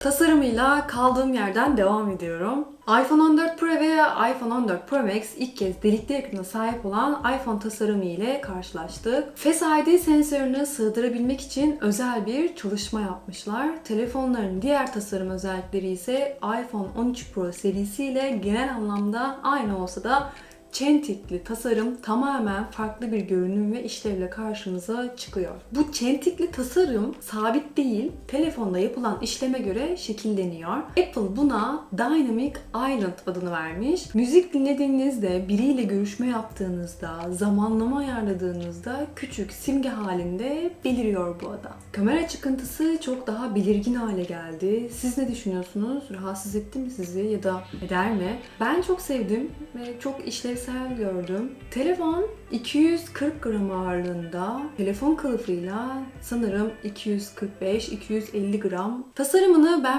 Tasarımıyla kaldığım yerden devam ediyorum. iPhone 14 Pro ve iPhone 14 Pro Max ilk kez delikli ekranına sahip olan iPhone tasarımı ile karşılaştık. Face ID sensörünü sığdırabilmek için özel bir çalışma yapmışlar. Telefonların diğer tasarım özellikleri ise iPhone 13 Pro serisiyle genel anlamda aynı olsa da çentikli tasarım tamamen farklı bir görünüm ve işlevle karşımıza çıkıyor. Bu çentikli tasarım sabit değil, telefonda yapılan işleme göre şekilleniyor. Apple buna Dynamic Island adını vermiş. Müzik dinlediğinizde, biriyle görüşme yaptığınızda, zamanlama ayarladığınızda küçük simge halinde beliriyor bu ada. Kamera çıkıntısı çok daha belirgin hale geldi. Siz ne düşünüyorsunuz? Rahatsız etti mi sizi ya da eder mi? Ben çok sevdim ve çok işlevsel gördüm. Telefon 240 gram ağırlığında, telefon kılıfıyla sanırım 245-250 gram. Tasarımını ben